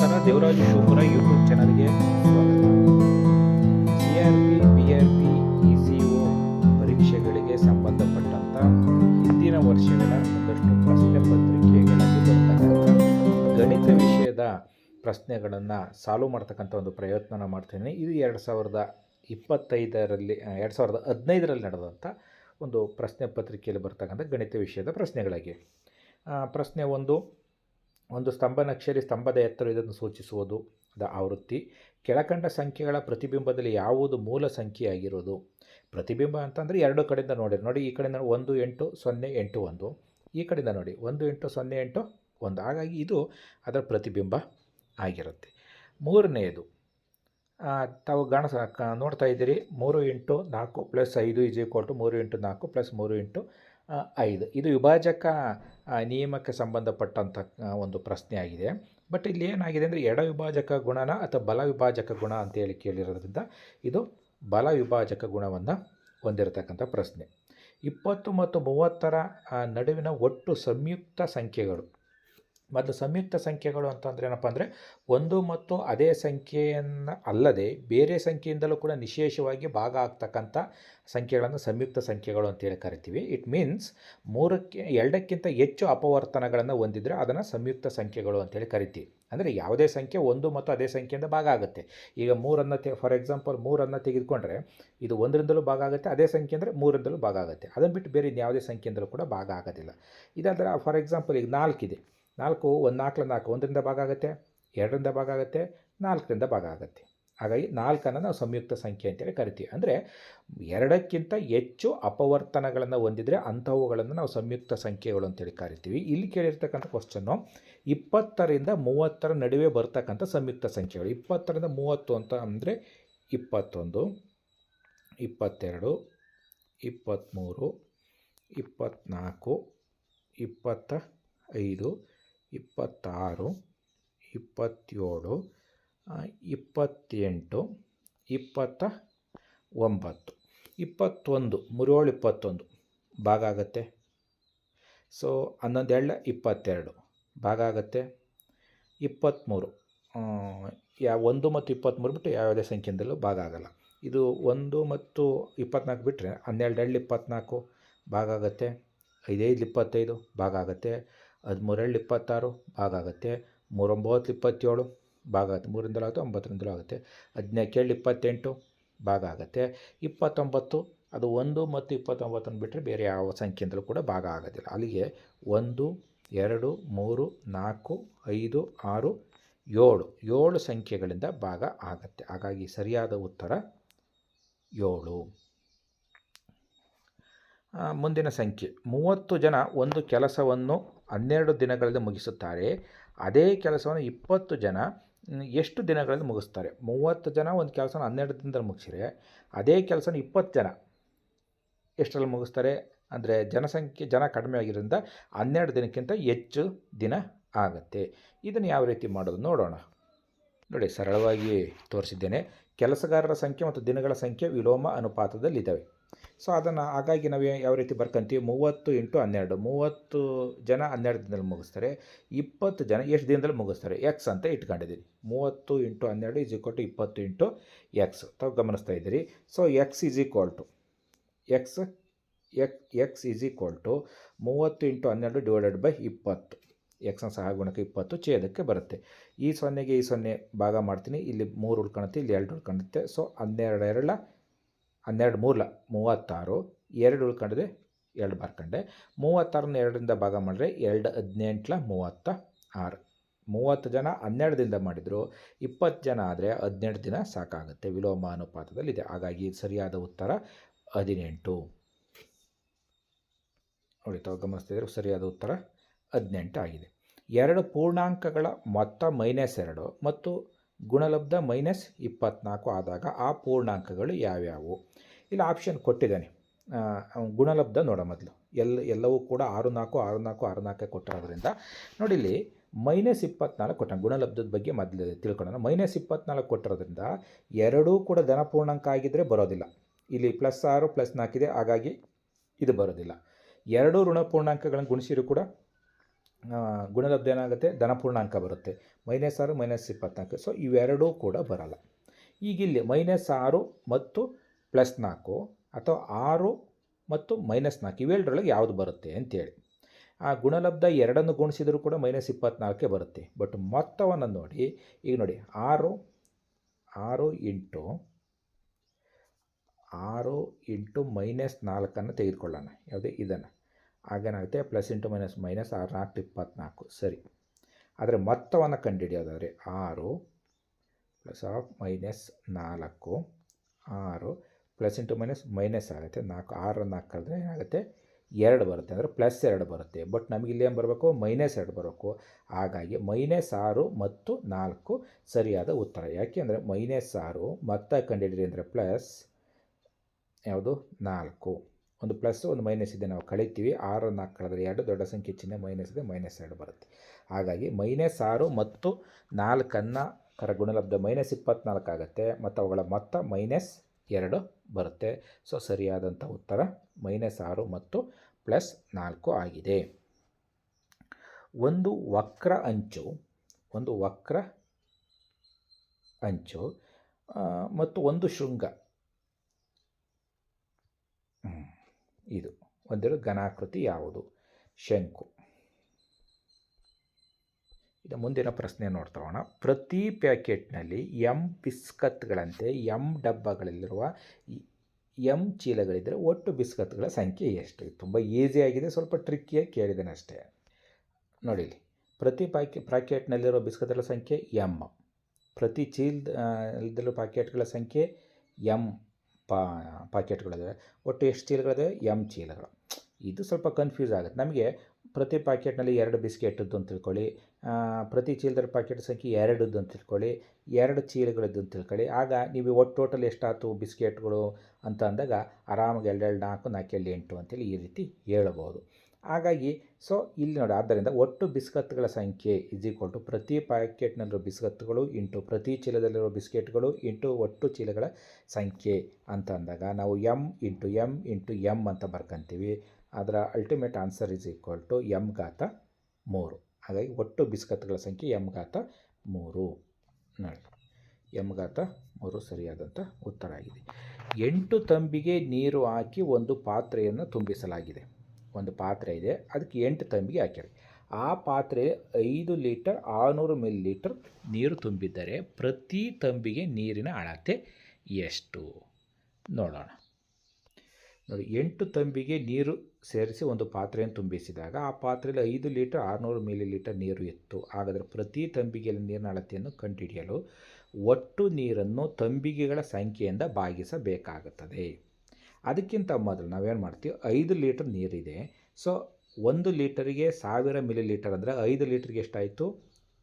ನಮಸ್ಕಾರ, ದೇವರಾಜು ಶಿವಪುರ ಯೂಟ್ಯೂಬ್ ಚಾನಲ್ಗೆ ಸ್ವಾಗತ. C R P B R P E C O ಪರೀಕ್ಷೆಗಳಿಗೆ ಸಂಬಂಧಪಟ್ಟಂಥ ಹಿಂದಿನ ವರ್ಷಗಳ ಒಂದಷ್ಟು ಪ್ರಶ್ನೆ ಪತ್ರಿಕೆಗಳಲ್ಲಿ ಬರ್ತಕ್ಕಂಥ ಗಣಿತ ವಿಷಯದ ಪ್ರಶ್ನೆಗಳನ್ನು ಸಾಲ್ವ್ ಮಾಡ್ತಕ್ಕಂಥ ಒಂದು ಪ್ರಯತ್ನ ಮಾಡ್ತೀನಿ ಇದು ಎರಡು ಸಾವಿರದ ಇಪ್ಪತ್ತೈದರಲ್ಲಿ ಎರಡು ಸಾವಿರದ ಹದಿನೈದರಲ್ಲಿ ನಡೆದಂಥ ಒಂದು ಪ್ರಶ್ನೆ ಪತ್ರಿಕೆಯಲ್ಲಿ ಬರ್ತಕ್ಕಂಥ ಗಣಿತ ವಿಷಯದ ಪ್ರಶ್ನೆಗಳಾಗಿವೆ. ಪ್ರಶ್ನೆ ಒಂದು ಒಂದು ಸ್ತಂಭನಕ್ಷರಿ ಸ್ತಂಭದ ಎತ್ತರ ಇದನ್ನು ಸೂಚಿಸುವುದು ದ ಆವೃತ್ತಿ. ಕೆಳಕಂಡ ಸಂಖ್ಯೆಗಳ ಪ್ರತಿಬಿಂಬದಲ್ಲಿ ಯಾವುದು ಮೂಲ ಸಂಖ್ಯೆಯಾಗಿರೋದು ಪ್ರತಿಬಿಂಬ ಅಂತಂದರೆ ಎರಡು ಕಡೆಯಿಂದ ನೋಡಿರಿ. ನೋಡಿ, ಈ ಕಡೆಯಿಂದ ಒಂದು ಎಂಟು ಸೊನ್ನೆ ಎಂಟು ಒಂದು. ಈ ಕಡೆಯಿಂದ ನೋಡಿ, ಒಂದು ಎಂಟು ಸೊನ್ನೆ ಎಂಟು ಒಂದು. ಹಾಗಾಗಿ ಇದು ಅದರ ಪ್ರತಿಬಿಂಬ ಆಗಿರುತ್ತೆ. ಮೂರನೆಯದು ತಾವು ಗಣಸ ಕ- ನೋಡ್ತಾ ಇದ್ದೀರಿ. ಮೂರು ಇಂಟು ನಾಲ್ಕು ಪ್ಲಸ್ ಐದು ಇಸ್ ಈಕ್ವಲ್ ಟು ಮೂರು ಇಂಟು ನಾಲ್ಕು ಪ್ಲಸ್ ಮೂರು ಇಂಟು ಐದು. ಇದು ವಿಭಾಜಕ ನಿಯಮಕ್ಕೆ ಸಂಬಂಧಪಟ್ಟಂಥ ಒಂದು ಪ್ರಶ್ನೆ ಆಗಿದೆ. ಬಟ್ ಇಲ್ಲಿ ಏನಾಗಿದೆ ಅಂದರೆ ಎಡ ವಿಭಾಜಕ ಗುಣನ ಅಥವಾ ಬಲ ವಿಭಾಜಕ ಗುಣ ಅಂತೇಳಿ ಕೇಳಿರೋದ್ರಿಂದ ಇದು ಬಲ ವಿಭಾಜಕ ಗುಣವನ್ನು ಹೊಂದಿರತಕ್ಕಂಥ ಪ್ರಶ್ನೆ. ಇಪ್ಪತ್ತು ಮತ್ತು ಮೂವತ್ತರ ನಡುವಿನ ಒಟ್ಟು ಸಂಯುಕ್ತ ಸಂಖ್ಯೆಗಳು. ಮೊದಲು ಸಂಯುಕ್ತ ಸಂಖ್ಯೆಗಳು ಅಂತಂದ್ರೆ ಏನಪ್ಪ ಅಂದರೆ ಒಂದು ಮತ್ತು ಅದೇ ಸಂಖ್ಯೆಯನ್ನು ಅಲ್ಲದೆ ಬೇರೆ ಸಂಖ್ಯೆಯಿಂದಲೂ ಕೂಡ ನಿಶೇಷವಾಗಿ ಭಾಗ ಆಗ್ತಕ್ಕಂಥ ಸಂಖ್ಯೆಗಳನ್ನು ಸಂಯುಕ್ತ ಸಂಖ್ಯೆಗಳು ಅಂತೇಳಿ ಕರಿತೀವಿ. ಇಟ್ ಮೀನ್ಸ್ ಮೂರಕ್ಕೆ, ಎರಡಕ್ಕಿಂತ ಹೆಚ್ಚು ಅಪವರ್ತನಗಳನ್ನು ಹೊಂದಿದರೆ ಅದನ್ನು ಸಂಯುಕ್ತ ಸಂಖ್ಯೆಗಳು ಅಂತೇಳಿ ಕರಿತೀವಿ. ಅಂದರೆ ಯಾವುದೇ ಸಂಖ್ಯೆ ಒಂದು ಮತ್ತು ಅದೇ ಸಂಖ್ಯೆಯಿಂದ ಭಾಗ ಆಗುತ್ತೆ. ಈಗ ಮೂರನ್ನು ತೆ ಫಾರ್ ಎಕ್ಸಾಂಪಲ್ ಮೂರನ್ನು ತೆಗೆದುಕೊಂಡ್ರೆ ಇದು ಒಂದರಿಂದಲೂ ಭಾಗ ಆಗುತ್ತೆ, ಅದೇ ಸಂಖ್ಯೆ ಅಂದರೆ ಮೂರಿಂದಲೂ ಭಾಗ ಆಗುತ್ತೆ. ಅದನ್ನು ಬಿಟ್ಟು ಬೇರೆ ಯಾವುದೇ ಸಂಖ್ಯೆಯಿಂದಲೂ ಕೂಡ ಭಾಗ ಆಗೋದಿಲ್ಲ. ಇದಾದರೆ ಫಾರ್ ಎಕ್ಸಾಂಪಲ್ ಈಗ ನಾಲ್ಕಿದೆ. ನಾಲ್ಕು ಒಂದು ನಾಲ್ಕರ ನಾಲ್ಕು ಒಂದರಿಂದ ಭಾಗ ಆಗುತ್ತೆ, ಎರಡರಿಂದ ಭಾಗ ಆಗುತ್ತೆ, ನಾಲ್ಕರಿಂದ ಭಾಗ ಆಗುತ್ತೆ. ಹಾಗಾಗಿ ನಾಲ್ಕನ್ನು ನಾವು ಸಂಯುಕ್ತ ಸಂಖ್ಯೆ ಅಂತೇಳಿ ಕರಿತೀವಿ. ಅಂದರೆ ಎರಡಕ್ಕಿಂತ ಹೆಚ್ಚು ಅಪವರ್ತನಗಳನ್ನು ಹೊಂದಿದರೆ ಅಂಥವುಗಳನ್ನು ನಾವು ಸಂಯುಕ್ತ ಸಂಖ್ಯೆಗಳು ಅಂತೇಳಿ ಕರಿತೀವಿ. ಇಲ್ಲಿ ಕೇಳಿರ್ತಕ್ಕಂಥ ಕ್ವಶನ್ನು ಇಪ್ಪತ್ತರಿಂದ ಮೂವತ್ತರ ನಡುವೆ ಬರ್ತಕ್ಕಂಥ ಸಂಯುಕ್ತ ಸಂಖ್ಯೆಗಳು. ಇಪ್ಪತ್ತರಿಂದ ಮೂವತ್ತು ಅಂತ ಅಂದರೆ ಇಪ್ಪತ್ತೊಂದು, ಇಪ್ಪತ್ತೆರಡು, ಇಪ್ಪತ್ತ್ಮೂರು, ಇಪ್ಪತ್ತ್ನಾಲ್ಕು ಇಪ್ಪತ್ತ ಐದು ಇಪ್ಪತ್ತಾರು, ಇಪ್ಪತ್ತೇಳು ಇಪ್ಪತ್ತೆಂಟು, ಇಪ್ಪತ್ತ ಒಂಬತ್ತು. ಇಪ್ಪತ್ತೊಂದು ಮುರೇಳು ಇಪ್ಪತ್ತೊಂದು. ಭಾಗ ಆಗುತ್ತೆ. ಸೊ ಹನ್ನೊಂದು ಎಳ್ಳ ಇಪ್ಪತ್ತೆರಡು. ಭಾಗ ಆಗುತ್ತೆ. ಇಪ್ಪತ್ತ್ಮೂರು. ಯಾ, ಒಂದು ಮತ್ತು ಇಪ್ಪತ್ತ್ಮೂರು ಬಿಟ್ಟು ಯಾವುದೇ ಸಂಖ್ಯೆಯಿಂದಲೂ ಭಾಗ ಆಗಲ್ಲ. ಇದು ಒಂದು ಮತ್ತು ಇಪ್ಪತ್ನಾಲ್ಕು ಬಿಟ್ಟರೆ ಹನ್ನೆರಡು ಎರಡು ಇಪ್ಪತ್ನಾಲ್ಕು ಭಾಗ ಆಗುತ್ತೆ. ಐದೈದು ಇಪ್ಪತ್ತೈದು, ಭಾಗ ಆಗುತ್ತೆ. ಹದಿಮೂರೆರಡು ಇಪ್ಪತ್ತಾರು ಭಾಗ ಆಗುತ್ತೆ ಮೂರೊಂಬತ್ತು, ಇಪ್ಪತ್ತೇಳು ಭಾಗ ಆಗುತ್ತೆ ಮೂರಿಂದಲೂ ಆಗುತ್ತೆ ಒಂಬತ್ತರಿಂದಲೂ ಆಗುತ್ತೆ. ಹದಿನಾಲ್ಕೇಳು ಇಪ್ಪತ್ತೆಂಟು ಭಾಗ ಆಗುತ್ತೆ ಇಪ್ಪತ್ತೊಂಬತ್ತು, ಅದು ಒಂದು ಮತ್ತು ಇಪ್ಪತ್ತೊಂಬತ್ತನ್ನು ಬಿಟ್ಟರೆ ಬೇರೆ ಯಾವ ಸಂಖ್ಯೆಯಿಂದಲೂ ಕೂಡ ಭಾಗ ಆಗೋದಿಲ್ಲ. ಅಲ್ಲಿಗೆ ಒಂದು, ಎರಡು, ಮೂರು, ನಾಲ್ಕು, ಐದು, ಆರು, ಏಳು ಏಳು ಸಂಖ್ಯೆಗಳಿಂದ ಭಾಗ ಆಗುತ್ತೆ. ಹಾಗಾಗಿ ಸರಿಯಾದ ಉತ್ತರ ಏಳು. ಮುಂದಿನ ಸಂಖ್ಯೆ. ಮೂವತ್ತು ಜನ ಒಂದು ಕೆಲಸವನ್ನು ಹನ್ನೆರಡು ದಿನಗಳಲ್ಲಿ ಮುಗಿಸುತ್ತಾರೆ. ಅದೇ ಕೆಲಸವನ್ನು ಇಪ್ಪತ್ತು ಜನ ಎಷ್ಟು ದಿನಗಳಲ್ಲಿ ಮುಗಿಸ್ತಾರೆ? ಮೂವತ್ತು ಜನ ಒಂದು ಕೆಲಸನ ಹನ್ನೆರಡು ದಿನದಲ್ಲಿ ಮುಗಿಸಿದರೆ, ಅದೇ ಕೆಲಸನ ಇಪ್ಪತ್ತು ಜನ ಎಷ್ಟರಲ್ಲಿ ಮುಗಿಸ್ತಾರೆ? ಅಂದರೆ ಜನಸಂಖ್ಯೆ, ಜನ ಕಡಿಮೆ ಆಗಿರೋದ್ರಿಂದ ಹನ್ನೆರಡು ದಿನಕ್ಕಿಂತ ಹೆಚ್ಚು ದಿನ ಆಗುತ್ತೆ. ಇದನ್ನು ಯಾವ ರೀತಿ ಮಾಡೋದು ನೋಡೋಣ. ನೋಡಿ ಸರಳವಾಗಿ ತೋರಿಸಿದ್ದೇನೆ. ಕೆಲಸಗಾರರ ಸಂಖ್ಯೆ ಮತ್ತು ದಿನಗಳ ಸಂಖ್ಯೆ ವಿಲೋಮ ಅನುಪಾತದಲ್ಲಿದ್ದಾವೆ. ಸೊ ಅದನ್ನು ಹಾಗಾಗಿ ನಾವು ಯಾವ ರೀತಿ ಬರ್ಕೊಂತೀವಿ? ಮೂವತ್ತು ಇಂಟು ಹನ್ನೆರಡು. ಮೂವತ್ತು ಜನ ಹನ್ನೆರಡು ದಿನದಲ್ಲಿ ಮುಗಿಸ್ತಾರೆ. ಇಪ್ಪತ್ತು ಜನ ಎಷ್ಟು ದಿನದಲ್ಲಿ ಮುಗಿಸ್ತಾರೆ? ಎಕ್ಸ್ ಅಂತ ಇಟ್ಕೊಂಡಿದ್ದೀರಿ ಮೂವತ್ತು ಇಂಟು ಹನ್ನೆರಡು ಇಸ್ ಈಕ್ವಲ್ ಟು ಇಪ್ಪತ್ತು ಇಂಟು ಎಕ್ಸ್ ತಾವು ಗಮನಿಸ್ತಾ ಇದ್ದೀರಿ? So X is equal to X X X is equal to ಮೂವತ್ತು ಇಂಟು ಹನ್ನೆರಡು ಡಿವೈಡೆಡ್ ಬೈ ಇಪ್ಪತ್ತು. ಎಕ್ಸ್ನ ಸಹಗುಣಕ್ಕೆ ಇಪ್ಪತ್ತು ಛೇದಕ್ಕೆ ಬರುತ್ತೆ. ಈ ಸೊನ್ನೆಗೆ ಈ ಸೊನ್ನೆ ಭಾಗ ಮಾಡ್ತೀನಿ. ಇಲ್ಲಿ ಮೂರು ಉಳ್ಕೊಳುತ್ತೆ ಇಲ್ಲಿ ಎರಡು ಉಳ್ಕೊಳುತ್ತೆ ಸೊ ಹನ್ನೆರಡು ಎರಡ ಹನ್ನೆರಡು ಮೂರಲ, ಮೂವತ್ತಾರು, ಎರಡು ಉಳ್ಕೊಂಡಿದೆ ಎರಡು ಬರ್ಕೊಂಡೆ ಮೂವತ್ತಾರನ್ನ ಎರಡರಿಂದ ಭಾಗ ಮಾಡಿದ್ರೆ ಎರಡು ಹದಿನೆಂಟ್ಲ ಮೂವತ್ತ ಆರು ಮೂವತ್ತು ಜನ ಹನ್ನೆರಡರಿಂದ ಮಾಡಿದರು, ಇಪ್ಪತ್ತು ಜನ ಆದರೆ ಹದಿನೆಂಟು ದಿನ ಸಾಕಾಗುತ್ತೆ. ವಿಲೋಮ ಅನುಪಾತದಲ್ಲಿದೆ. ಹಾಗಾಗಿ ಸರಿಯಾದ ಉತ್ತರ ಹದಿನೆಂಟು. ನೋಡಿ, ತಾವು ಗಮನಿಸ್ತಿದ್ರೆ ಸರಿಯಾದ ಉತ್ತರ ಹದಿನೆಂಟು ಆಗಿದೆ. ಎರಡು ಪೂರ್ಣಾಂಕಗಳ ಮೊತ್ತ ಮೈನಸ್ ಎರಡು ಮತ್ತು ಗುಣಲಬ್ಧ ಮೈನಸ್ ಇಪ್ಪತ್ನಾಲ್ಕು ಆದಾಗ ಆ ಪೂರ್ಣಾಂಕಗಳು ಯಾವ್ಯಾವು? ಇಲ್ಲಿ ಆಪ್ಷನ್ ಕೊಟ್ಟಿದ್ದಾನೆ. ಗುಣಲಬ್ಧ ನೋಡೋ ಮೊದಲು. ಎಲ್ಲ, ಎಲ್ಲವೂ ಕೂಡ ಆರು ನಾಲ್ಕು ಆರು ನಾಲ್ಕು ಆರು ನಾಲ್ಕು ಕೊಟ್ಟಿರೋದ್ರಿಂದ ನೋಡಿ ಇಲ್ಲಿ ಮೈನಸ್ ಇಪ್ಪತ್ನಾಲ್ಕು ಕೊಟ್ಟ ಗುಣಲಬ್ಧದ ಬಗ್ಗೆ ಮೊದಲು ತಿಳ್ಕೊಳ್ಳೋಣ. ಮೈನಸ್ ಇಪ್ಪತ್ನಾಲ್ಕು ಕೊಟ್ಟಿರೋದ್ರಿಂದ ಎರಡೂ ಕೂಡ ಧನ ಪೂರ್ಣಾಂಕ ಆಗಿದ್ದರೆ ಬರೋದಿಲ್ಲ. ಇಲ್ಲಿ ಪ್ಲಸ್ ಆರು ಪ್ಲಸ್ ನಾಲ್ಕಿದೆ ಹಾಗಾಗಿ ಇದು ಬರೋದಿಲ್ಲ. ಎರಡೂ ಋಣ ಪೂರ್ಣಾಂಕಗಳನ್ನು ಕೂಡ ಗುಣಲಬ್ಧ ಏನಾಗುತ್ತೆ? ಧನಪೂರ್ಣ ಅಂಕ ಬರುತ್ತೆ. ಮೈನಸ್ ಆರು, ಮೈನಸ್ ಇಪ್ಪತ್ನಾಲ್ಕು. ಸೊ ಇವೆರಡೂ ಕೂಡ ಬರಲ್ಲ. ಈಗ ಇಲ್ಲಿ ಮೈನಸ್ ಆರು ಮತ್ತು ಪ್ಲಸ್ ನಾಲ್ಕು ಅಥವಾ ಆರು ಮತ್ತು ಮೈನಸ್ ನಾಲ್ಕು ಇವೆರಡರೊಳಗೆ ಯಾವುದು ಬರುತ್ತೆ ಅಂತೇಳಿ. ಆ ಗುಣಲಬ್ಧ ಎರಡನ್ನು ಗುಣಿಸಿದರೂ ಕೂಡ ಮೈನಸ್ ಇಪ್ಪತ್ನಾಲ್ಕೇ ಬರುತ್ತೆ. ಬಟ್ ಮೊತ್ತವನ್ನು ನೋಡಿ, ಈಗ ನೋಡಿ, ಆರು ಆರು ಇಂಟು ಆರು ಇಂಟು ಮೈನಸ್ ನಾಲ್ಕನ್ನು ತೆಗೆದುಕೊಳ್ಳೋಣ. ಯಾವುದೇ ಇದನ್ನು. ಆಗೇನಾಗುತ್ತೆ ಪ್ಲಸ್ ಇಂಟು ಮೈನಸ್ ಮೈನಸ್ ಆರು ನಾಲ್ಕು ಇಪ್ಪತ್ನಾಲ್ಕು. ಸರಿ. ಆದರೆ ಮೊತ್ತವನ್ನು ಕಂಡುಹಿಡಿಯೋದಾದರೆ ಆರು ಪ್ಲಸ್ ಆಫ್ ಮೈನಸ್ ನಾಲ್ಕು, ಆರು ಪ್ಲಸ್ ಇಂಟು ಮೈನಸ್ ಮೈನಸ್ ಆಗುತ್ತೆ ನಾಲ್ಕು. ಆರು ನಾಲ್ಕು ಕಳೆದ್ರೆ ಏನಾಗುತ್ತೆ? ಎರಡು ಬರುತ್ತೆ. ಅಂದರೆ ಪ್ಲಸ್ ಎರಡು ಬರುತ್ತೆ. ಬಟ್ ನಮಗೆ ಇಲ್ಲಿ ಏನು ಬರಬೇಕು? ಮೈನಸ್ ಎರಡು ಬರಬೇಕು. ಹಾಗಾಗಿ ಮೈನಸ್ ಆರು ಮತ್ತು ನಾಲ್ಕು ಸರಿಯಾದ ಉತ್ತರ. ಯಾಕೆಂದರೆ ಮೈನಸ್ ಆರು ಮೊತ್ತ ಕಂಡುಹಿಡಿರಿ ಅಂದರೆ ಪ್ಲಸ್ ಯಾವುದು? ನಾಲ್ಕು. ಒಂದು ಪ್ಲಸ್ ಒಂದು ಮೈನಸ್ ಇದೆ ನಾವು ಕಳಿತೀವಿ. ಆರು, ನಾಲ್ಕು ಕಳೆದ್ರೆ ಎರಡು, ದೊಡ್ಡ ಸಂಖ್ಯೆ ಚಿಹ್ನೆ ಮೈನಸ್ ಇದೆ, ಮೈನಸ್ ಎರಡು ಬರುತ್ತೆ. ಹಾಗಾಗಿ ಮೈನಸ್ ಆರು ಮತ್ತು ನಾಲ್ಕನ್ನು ಕರ ಗುಣಲಬ್ಧ ಮೈನಸ್ ಇಪ್ಪತ್ನಾಲ್ಕು ಆಗುತ್ತೆ. ಮತ್ತು ಅವುಗಳ ಮೊತ್ತ ಮೈನಸ್ ಎರಡು ಬರುತ್ತೆ. ಸೊ, ಸರಿಯಾದಂಥ ಉತ್ತರ ಮೈನಸ್ ಆರು ಮತ್ತು ಪ್ಲಸ್ ನಾಲ್ಕು ಆಗಿದೆ. ಒಂದು ವಕ್ರ ಅಂಚು, ಒಂದು ವಕ್ರ ಅಂಚು ಮತ್ತು ಒಂದು ಶೃಂಗ. ಇದು. ಒಂದೆರಡು ಘನಾಕೃತಿ ಯಾವುದು? ಶಂಕು. ಇದು ಮುಂದಿನ ಪ್ರಶ್ನೆ ನೋಡ್ತಾವೋಣ ಪ್ರತಿ ಪ್ಯಾಕೆಟ್ನಲ್ಲಿ ಎಂ ಬಿಸ್ಕತ್ಗಳಂತೆ ಎಂ ಡಬ್ಬಗಳಲ್ಲಿರುವ ಎಂ ಚೀಲಗಳಿದ್ದರೆ ಒಟ್ಟು ಬಿಸ್ಕತ್ಗಳ ಸಂಖ್ಯೆ ಎಷ್ಟು? ತುಂಬ ಈಸಿಯಾಗಿದೆ ಸ್ವಲ್ಪ ಟ್ರಿಕ್ಕಿಯಾಗಿ ಕೇಳಿದ್ದೇನೆ ಅಷ್ಟೇ. ನೋಡಿ ಪ್ರತಿ ಪ್ಯಾಕೆ ಪ್ಯಾಕೆಟ್ನಲ್ಲಿರೋ ಬಿಸ್ಕತ್ಗಳ ಸಂಖ್ಯೆ ಎಂ ಪ್ರತಿ ಚೀಲ್ದಲ್ಲೂ ಪ್ಯಾಕೆಟ್ಗಳ ಸಂಖ್ಯೆ ಎಂ ಪಾ ಪಾಕೆಟ್ಗಳಿದ್ದಾವೆ ಒಟ್ಟು ಎಷ್ಟು ಚೀಲಗಳಿದ್ದಾವೆ ಎಂ ಚೀಲಗಳು. ಇದು ಸ್ವಲ್ಪ ಕನ್ಫ್ಯೂಸ್ ಆಗುತ್ತೆ. ನಮಗೆ ಪ್ರತಿ ಪ್ಯಾಕೆಟ್ನಲ್ಲಿ ಎರಡು ಬಿಸ್ಕೆಟದ್ದು ಅಂತ ತಿಳ್ಕೊಳ್ಳಿ. ಪ್ರತಿ ಚೀಲದ ಪ್ಯಾಕೆಟ್ ಸಂಖ್ಯೆ ಎರಡದ್ದು ಅಂತ ತಿಳ್ಕೊಳ್ಳಿ. ಎರಡು ಚೀಲಗಳದ್ದು ಅಂತ ತಿಳ್ಕೊಳ್ಳಿ. ಆಗ ನೀವು ಒಟ್ಟು ಟೋಟಲ್ ಎಷ್ಟಾಯ್ತು ಬಿಸ್ಕೆಟ್ಗಳು ಅಂತ ಅಂದಾಗ ಆರಾಮಾಗಿ ಎರಡೆರಡು ನಾಲ್ಕು ನಾಲ್ಕೆರಡು ಎಂಟು ಅಂತೇಳಿ ಈ ರೀತಿ ಹೇಳಬಹುದು ಹಾಗಾಗಿ ಸೊ ಇಲ್ಲಿ ನೋಡಿ, ಆದ್ದರಿಂದ ಒಟ್ಟು ಬಿಸ್ಕತ್ಗಳ ಸಂಖ್ಯೆ ಇಸ್ ಈಕ್ವಲ್ ಟು ಪ್ರತಿ ಪ್ಯಾಕೆಟ್ನಲ್ಲಿರೋ ಬಿಸ್ಕತ್ಗಳು ಇಂಟು ಪ್ರತಿ ಚೀಲದಲ್ಲಿರೋ ಬಿಸ್ಕೆಟ್ಗಳು ಇಂಟು ಒಟ್ಟು ಚೀಲಗಳ ಸಂಖ್ಯೆ ಅಂತ ಅಂದಾಗ, ನಾವು M into M into M ಅಂತ ಬರ್ಕಂತೀವಿ. ಅದರ ultimate answer is equal to M ಘಾತ ಮೂರು. ಹಾಗಾಗಿ ಒಟ್ಟು ಬಿಸ್ಕತ್ಗಳ ಸಂಖ್ಯೆ ಎಂ ಘಾತ ಮೂರು. ನೋಡಿ ಎಂ ಘಾತ ಮೂರು ಸರಿಯಾದಂಥ ಉತ್ತರ ಆಗಿದೆ. ಎಂಟು ತಂಬಿಗೆ ನೀರು ಹಾಕಿ ಒಂದು ಪಾತ್ರೆಯನ್ನು ತುಂಬಿಸಲಾಗಿದೆ. ಒಂದು ಪಾತ್ರೆ ಇದೆ, ಅದಕ್ಕೆ ಎಂಟು ತಂಬಿಗೆ ಹಾಕಿರಿ ಆ ಪಾತ್ರೆ ಐದು ಲೀಟರ್, ಆರುನೂರು ಮಿಲಿ ಲೀಟರ್ ನೀರು ತುಂಬಿದ್ದರೆ ಪ್ರತಿ ತಂಬಿಗೆ ನೀರಿನ ಅಳತೆ ಎಷ್ಟು? ನೋಡೋಣ. ನೋಡಿ, ಎಂಟು ತಂಬಿಗೆ ನೀರು ಸೇರಿಸಿ ಒಂದು ಪಾತ್ರೆಯನ್ನು ತುಂಬಿಸಿದಾಗ ಆ ಪಾತ್ರೆಯಲ್ಲಿ ಐದು ಲೀಟರ್, ಆರುನೂರು ಮಿಲಿ ಲೀಟರ್ ನೀರು ಇತ್ತು. ಹಾಗಾದರೆ ಪ್ರತಿ ತಂಬಿಗೆಯಲ್ಲಿ ನೀರಿನ ಅಳತೆಯನ್ನು ಕಂಡುಹಿಡಿಯಲು ಒಟ್ಟು ನೀರನ್ನು ತಂಬಿಗೆಗಳ ಸಂಖ್ಯೆಯಿಂದ ಭಾಗಿಸಬೇಕಾಗುತ್ತದೆ. ಅದಕ್ಕಿಂತ ಮೊದಲು ನಾವೇನು ಮಾಡ್ತೀವಿ? ಐದು ಲೀಟರ್ ನೀರಿದೆ. ಸೊ, ಒಂದು ಲೀಟರಿಗೆ ಸಾವಿರ ಮಿಲಿ ಲೀಟರ್ ಅಂದರೆ ಐದು ಲೀಟ್ರಿಗೆ ಎಷ್ಟಾಯಿತು?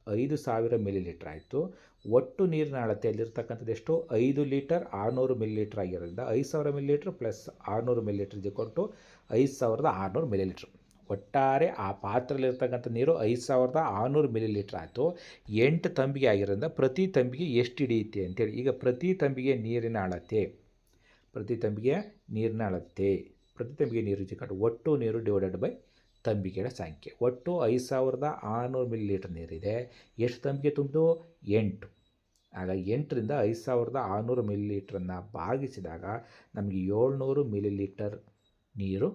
ಐದು ಸಾವಿರ ಮಿಲಿ ಲೀಟ್ರ್ ಆಯಿತು. ಒಟ್ಟು ನೀರಿನ ಅಳತೆಯಲ್ಲಿರ್ತಕ್ಕಂಥದ್ದು ಎಷ್ಟು? ಐದು ಲೀಟರ್ ಆರುನೂರು ಮಿಲಿ ಲೀಟ್ರ್ ಆಗಿರೋದ್ರಿಂದ ಐದು ಸಾವಿರ ಮಿಲಿ ಲೀಟ್ರ್ ಪ್ಲಸ್ ಆರುನೂರು ಮಿಲಿ ಲೀಟ್ರ್ ಕೊಟ್ಟು ಐದು ಸಾವಿರದ ಆರುನೂರು ಮಿಲಿ ಲೀಟ್ರ್ ಒಟ್ಟಾರೆ ಆ ಪಾತ್ರೆಯಲ್ಲಿರ್ತಕ್ಕಂಥ ನೀರು ಐದು ಸಾವಿರದ ಆರುನೂರು ಮಿಲಿ ಲೀಟ್ರ್ ಆಯಿತು. ಎಂಟು ತಂಬಿಗೆ ಆಗಿರೋದ್ರಿಂದ ಪ್ರತಿ ತಂಬಿಗೆ ಎಷ್ಟು ಹಿಡಿಯುತ್ತೆ ಅಂತೇಳಿ. ಈಗ ಪ್ರತಿ ತಂಬಿಗೆ ನೀರಿನ ಅಳತೆ ಪ್ರತಿ ತಂಬಿಗೆ ನೀರಿನ ಅಳತೆ. ಪ್ರತಿ ತಂಬಿಗೆ ನೀರು ಚಿಕ್ಕ ಒಟ್ಟು ನೀರು ಡಿವೈಡೆಡ್ ಬೈ ತಂಬಿಗೆಗಳ ಸಂಖ್ಯೆ. ಒಟ್ಟು ಐದು ಸಾವಿರದ ಆರುನೂರು ಮಿಲಿ ಲೀಟರ್ ನೀರಿದೆ. ಎಷ್ಟು ತಂಬಿಗೆ ತುಂಬಿದು ಎಂಟು. ಆಗ ಎಂಟರಿಂದ ಐದು ಸಾವಿರದ ಆರುನೂರು ಮಿಲಿ ಲೀಟ್ರನ್ನು ಭಾಗಿಸಿದಾಗ ನಮಗೆ ಏಳ್ನೂರು ಮಿಲಿ ಲೀಟರ್ ನೀರು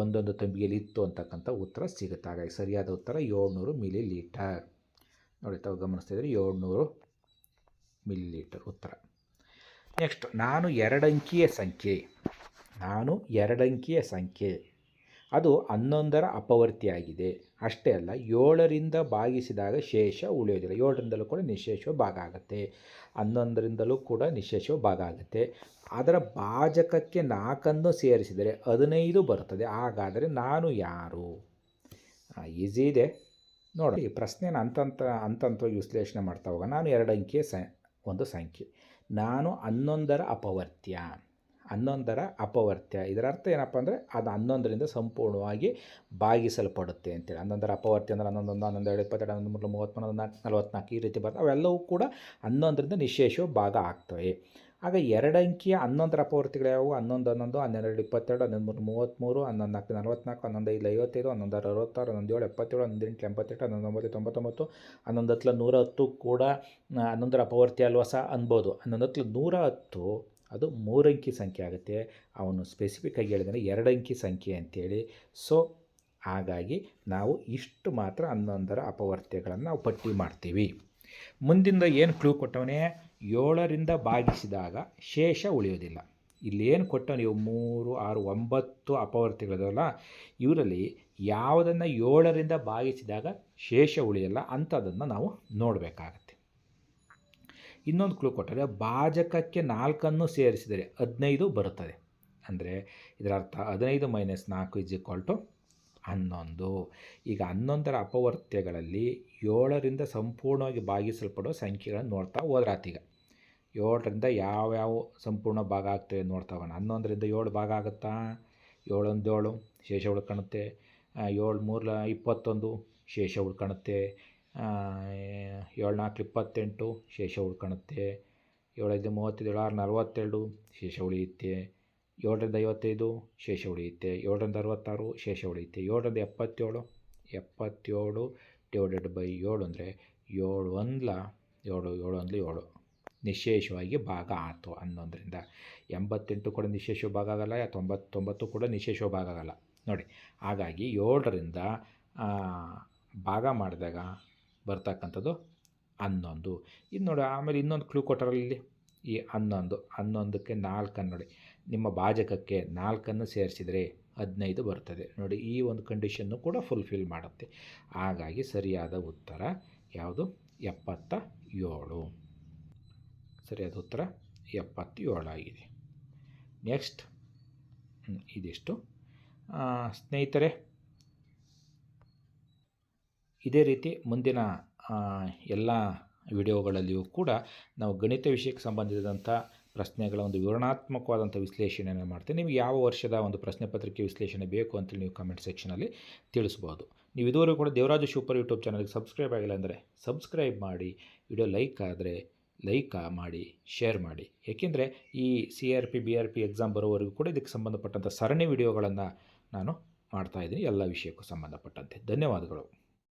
ಒಂದೊಂದು ತಂಬಿಗೆಯಲ್ಲಿ ಇತ್ತು ಅಂತಕ್ಕಂಥ ಉತ್ತರ ಸಿಗುತ್ತೆ. ಹಾಗಾಗಿ ಸರಿಯಾದ ಉತ್ತರ ಏಳ್ನೂರು ಮಿಲಿ ಲೀಟರ್ ನೋಡಿ ತಾವು ಗಮನಿಸ್ತಿದ್ರೆ ಏಳ್ನೂರು ಮಿಲಿ ಲೀಟರ್ ಉತ್ತರ. ನೆಕ್ಸ್ಟ್, ನಾನು ಎರಡಂಕಿಯ ಸಂಖ್ಯೆ. ನಾನು ಎರಡಂಕಿಯ ಸಂಖ್ಯೆ. ಅದು ಹನ್ನೊಂದರ ಅಪವರ್ತಿಯಾಗಿದೆ. ಅಷ್ಟೇ ಅಲ್ಲ, ಏಳರಿಂದ ಭಾಗಿಸಿದಾಗ ಶೇಷ ಉಳಿಯೋದಿಲ್ಲ. ಏಳರಿಂದಲೂ ಕೂಡ ನಿಶೇಷ ಭಾಗ ಆಗುತ್ತೆ. ಹನ್ನೊಂದರಿಂದಲೂ ಕೂಡ ನಿಶೇಷ ಭಾಗ ಆಗುತ್ತೆ. ಅದರ ಭಾಜಕಕ್ಕೆ ನಾಲ್ಕನ್ನು ಸೇರಿಸಿದರೆ ಹದಿನೈದು ಬರುತ್ತದೆ. ಹಾಗಾದರೆ ನಾನು ಯಾರು? ಈಸಿ ಇದೆ. ನೋಡಿ ಈ ಪ್ರಶ್ನೆನ ಅಂತಂತ ವಿಶ್ಲೇಷಣೆ ಮಾಡ್ತಾ ಹೋಗ ನಾನು ಎರಡು ಅಂಕಿಯ ಸ, ಒಂದು ಸಂಖ್ಯೆ. ನಾನು ಹನ್ನೊಂದರ ಅಪವರ್ತ್ಯ. ಹನ್ನೊಂದರ ಅಪವರ್ತ್ಯ. ಇದರ ಅರ್ಥ ಏನಪ್ಪ ಅಂದರೆ ಅದು ಹನ್ನೊಂದರಿಂದ ಸಂಪೂರ್ಣವಾಗಿ ಭಾಗಿಸಲ್ಪಡುತ್ತೆ ಅಂತೇಳಿ. ಹನ್ನೊಂದರ ಅಪವರ್ತ್ಯ ಅಂದರೆ ಹನ್ನೊಂದು, ಒಂದು, ಹನ್ನೊಂದು, ಎರಡು, ಇಪ್ಪತ್ತೆರಡು, ಹನ್ನೊಂದು, ಮೂರು ಮೂವತ್ತ್ಮೂರು ನಾಲ್ಕು ನಲವತ್ತ್ನಾಲ್ಕು ಈ ರೀತಿ ಬರ್ತವೆ ಅವೆಲ್ಲವೂ ಕೂಡ ಹನ್ನೊಂದರಿಂದ ನಿಶೇಷವು ಭಾಗ ಆಗ್ತವೆ. ಆಗ ಎರಡು ಅಂಕಿಯ ಹನ್ನೊಂದರ ಅಪವರ್ತಿಗಳು ಯಾವುವು? ಹನ್ನೊಂದು ಹನ್ನೊಂದು, ಹನ್ನೆರಡು, ಇಪ್ಪತ್ತೆರಡು ಹನ್ನೊಂದು ಮೂರು, ಮೂವತ್ತ್ಮೂರು, ಹನ್ನೊಂದು, ನಾಲ್ಕು, ನಲವತ್ತ್ನಾಲ್ಕು, ಹನ್ನೊಂದು, ಐದು, ಐವತ್ತೈದು, ಹನ್ನೊಂದು, ಅರವತ್ತಾರು, ಹನ್ನೊಂದು, ಏಳು, ಎಪ್ಪತ್ತೇಳು, ಹನ್ನೊಂದು, ಎಂಟು, ಎಂಬತ್ತೆಂಟು, ಹನ್ನೊಂದು, ಒಂಬತ್ತು, ತೊಂಬತ್ತೊಂಬತ್ತು, ಹನ್ನೊಂದು ಹತ್ತಲ ನೂರ ಹತ್ತು ಕೂಡ ಹನ್ನೊಂದರ ಅಪವರ್ತಿ ಅಲ್ವಾ ಸಹ ಅನ್ಬೋದು. ಹನ್ನೊಂದು ಹತ್ತಲ ನೂರ ಹತ್ತು, ಅದು ಮೂರಂಕಿ ಸಂಖ್ಯೆ ಆಗುತ್ತೆ. ಅವನು ಸ್ಪೆಸಿಫಿಕ್ ಆಗಿ ಹೇಳಿದಾನೆ ಎರಡು ಅಂಕಿ ಸಂಖ್ಯೆ ಅಂತೇಳಿ. ಸೊ ಹಾಗಾಗಿ ನಾವು ಇಷ್ಟು ಮಾತ್ರ ಹನ್ನೊಂದರ ಅಪವರ್ತ್ಯಗಳನ್ನು ನಾವು ಪಟ್ಟಿ ಮಾಡ್ತೀವಿ. ಮುಂದಿಂದ ಏನು ಕ್ಲೂ ಕೊಟ್ಟವನೇ? ಏಳರಿಂದ ಭಾಗಿಸಿದಾಗ ಶೇಷ ಉಳಿಯೋದಿಲ್ಲ ಇಲ್ಲೇನು ಕೊಟ್ಟ ನೀವು? ಮೂರು, ಆರು, ಒಂಬತ್ತು ಅಪವರ್ತಿಗಳಿದಾವಲ್ಲ ಇವರಲ್ಲಿ ಯಾವುದನ್ನು ಏಳರಿಂದ ಭಾಗಿಸಿದಾಗ ಶೇಷ ಉಳಿಯಲ್ಲ ಅಂಥದ್ದನ್ನು ನಾವು ನೋಡಬೇಕಾಗತ್ತೆ. ಇನ್ನೊಂದು ಕ್ಲೂ ಕೊಟ್ಟರೆ ಭಾಜಕಕ್ಕೆ ನಾಲ್ಕನ್ನು ಸೇರಿಸಿದರೆ ಹದಿನೈದು ಬರುತ್ತದೆ. ಅಂದರೆ ಇದರ ಅರ್ಥ ಹದಿನೈದು ಮೈನಸ್ ನಾಲ್ಕು ಇಸ್ ಈಕ್ವಲ್ ಟು ಹನ್ನೊಂದು. ಈಗ ಹನ್ನೊಂದರ ಅಪವರ್ತ್ಯಗಳಲ್ಲಿ ಏಳರಿಂದ ಸಂಪೂರ್ಣವಾಗಿ ಭಾಗಿಸಲ್ಪಡುವ ಸಂಖ್ಯೆಗಳನ್ನು ನೋಡ್ತಾ ಹೋದ್ರಾತೀಗ. ಏಳರಿಂದ ಯಾವ್ಯಾವ ಸಂಪೂರ್ಣ ಭಾಗ ಆಗ್ತವೆ ನೋಡ್ತಾ ಹನ್ನೊಂದರಿಂದ ಏಳು ಭಾಗ ಆಗುತ್ತಾ? ಏಳೊಂದು ಏಳು ಶೇಷ ಉಳ್ಕೊಳುತ್ತೆ ಆ, ಏಳು ಮೂರ ಇಪ್ಪತ್ತೊಂದು ಶೇಷ ಉಳ್ಕೊಳುತ್ತೆ ಆ, ಏಳು ನಾಲ್ಕು ಇಪ್ಪತ್ತೆಂಟು ಶೇಷ ಉಳ್ಕೊಳುತ್ತೆ ಏಳೈದು ಮೂವತ್ತೈದು ಏಳು ಆರು ನಲವತ್ತೆರಡು ಶೇಷ ಉಳಿಯುತ್ತೆ ಏಳರಿಂದ ಐವತ್ತೈದು ಶೇಷ ಉಳಿಯುತ್ತೆ ಏಳರಿಂದ ಅರವತ್ತಾರು ಶೇಷ ಉಳಿಯುತ್ತೆ ಏಳರಿಂದ ಎಪ್ಪತ್ತೇಳು ಎಪ್ಪತ್ತೇಳು ಡಿವೈಡೆಡ್ ಬೈ ಏಳು ಅಂದರೆ ಏಳು ಒಂದ್ಲ ಏಳು ಏಳು ಅಂದ್ಲ ಏಳು. ನಿಶೇಷವಾಗಿ ಭಾಗ ಆಯ್ತು ಹನ್ನೊಂದರಿಂದ ಎಂಬತ್ತೆಂಟು ಕೂಡ ನಿಶೇಷ ಭಾಗ ಆಗಲ್ಲ ತೊಂಬತ್ತೊಂಬತ್ತು ಕೂಡ ನಿಶೇಷ ಭಾಗ ಆಗಲ್ಲ. ನೋಡಿ, ಹಾಗಾಗಿ ಏಳರಿಂದ ಭಾಗ ಮಾಡಿದಾಗ ಬರ್ತಕ್ಕಂಥದ್ದು ಹನ್ನೊಂದು. ಇದು ನೋಡಿ, ಆಮೇಲೆ ಇನ್ನೊಂದು ಕ್ಲೂ ಕೊಟ್ಟರಲ್ಲಿ ಈ ಹನ್ನೊಂದು, ಹನ್ನೊಂದಕ್ಕೆ ನಾಲ್ಕನ್ನು ನೋಡಿ. ನಿಮ್ಮ ಭಾಜಕಕ್ಕೆ ನಾಲ್ಕನ್ನು ಸೇರಿಸಿದರೆ ಹದಿನೈದು ಬರ್ತದೆ. ನೋಡಿ, ಈ ಒಂದು ಕಂಡೀಷನ್ನು ಕೂಡ ಫುಲ್ಫಿಲ್ ಮಾಡುತ್ತೆ. ಹಾಗಾಗಿ ಸರಿಯಾದ ಉತ್ತರ ಯಾವುದು? ಎಪ್ಪತ್ತ ಏಳು. ಸರಿಯಾದ ಉತ್ತರ ಎಪ್ಪತ್ತೇಳು ಆಗಿದೆ ನೆಕ್ಸ್ಟ್ ಇದಿಷ್ಟು. ಸ್ನೇಹಿತರೆ, ಇದೇ ರೀತಿ ಮುಂದಿನ ಎಲ್ಲ ವಿಡಿಯೋಗಳಲ್ಲಿಯೂ ಕೂಡ ನಾವು ಗಣಿತ ವಿಷಯಕ್ಕೆ ಸಂಬಂಧಿಸಿದಂಥ ಪ್ರಶ್ನೆಗಳ ಒಂದು ವಿವರಣಾತ್ಮಕವಾದಂಥ ವಿಶ್ಲೇಷಣೆಯನ್ನು ಮಾಡ್ತೀನಿ. ನಿಮಗೆ ಯಾವ ವರ್ಷದ ಒಂದು ಪ್ರಶ್ನೆ ಪತ್ರಿಕೆ ವಿಶ್ಲೇಷಣೆ ಬೇಕು ಅಂತೇಳಿ ನೀವು ಕಮೆಂಟ್ ಸೆಕ್ಷನಲ್ಲಿ ತಿಳಿಸ್ಬೋದು. ನೀವು ಇದುವರೆಗೂ ಕೂಡ ದೇವರಾಜು ಸೂಪರ್ ಯೂಟ್ಯೂಬ್ ಚಾನಲ್ಗೆ ಸಬ್ಸ್ಕ್ರೈಬ್ ಆಗಿಲ್ಲ ಅಂದರೆ ಸಬ್ಸ್ಕ್ರೈಬ್ ಮಾಡಿ. ವಿಡಿಯೋ ಲೈಕ್ ಆದರೆ ಲೈಕ್ ಮಾಡಿ, ಶೇರ್ ಮಾಡಿ. ಏಕೆಂದರೆ ಈ C R P B R P exam ಬರೋವರೆಗೂ ಕೂಡ ಇದಕ್ಕೆ ಸಂಬಂಧಪಟ್ಟಂಥ ಸರಣಿ ವಿಡಿಯೋಗಳನ್ನು ನಾನು ಮಾಡ್ತಾಯಿದ್ದೀನಿ ಎಲ್ಲ ವಿಷಯಕ್ಕೂ ಸಂಬಂಧಪಟ್ಟಂತೆ. ಧನ್ಯವಾದಗಳು.